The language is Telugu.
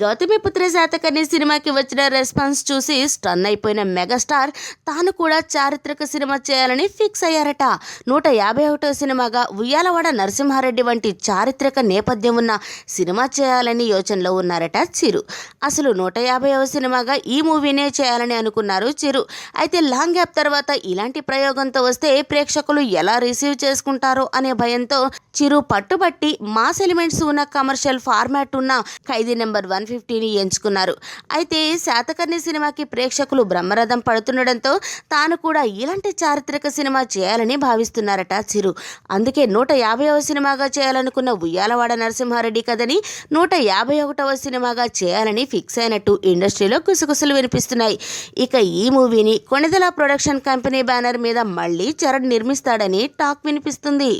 గౌతమిపుత్ర శాతకర్ణి సినిమాకి వచ్చిన రెస్పాన్స్ చూసి స్టన్ అయిపోయిన మెగాస్టార్ తాను కూడా చారిత్రక సినిమా చేయాలని ఫిక్స్ అయ్యారట. నూట యాభై ఒకటో సినిమాగా ఉయ్యాలవాడ నరసింహారెడ్డి వంటి చారిత్రక నేపథ్యం ఉన్న సినిమా చేయాలని యోచనలో ఉన్నారట చిరు. అసలు నూట యాభైవ సినిమాగా ఈ మూవీనే చేయాలని అనుకున్నారు చిరు. అయితే లాంగ్ గ్యాప్ తర్వాత ఇలాంటి ప్రయోగంతో వస్తే ప్రేక్షకులు ఎలా రిసీవ్ చేసుకుంటారో అనే భయంతో చిరు పట్టుబట్టి మాస్ ఎలిమెంట్స్ ఉన్న కమర్షియల్ ఫార్మాట్ ఉన్న ఖైదీ నెంబర్ వన్ ఫిఫ్టీని ఎంచుకున్నారు. అయితే శాతకర్ణి సినిమాకి ప్రేక్షకులు బ్రహ్మరథం పడుతుండడంతో తాను కూడా ఇలాంటి చారిత్రక సినిమా చేయాలని భావిస్తున్నారట చిరు. అందుకే నూట యాభైవ సినిమాగా చేయాలనుకున్న ఉయ్యాలవాడ నరసింహారెడ్డి కథని నూట యాభై ఒకటవ సినిమాగా చేయాలని ఫిక్స్ అయినట్టు ఇండస్ట్రీలో గుసగుసలు వినిపిస్తున్నాయి. ఇక ఈ మూవీని కొణిదల ప్రొడక్షన్ కంపెనీ బ్యానర్ మీద మళ్ళీ చరణ్ నిర్మిస్తాడని టాక్ వినిపిస్తుంది.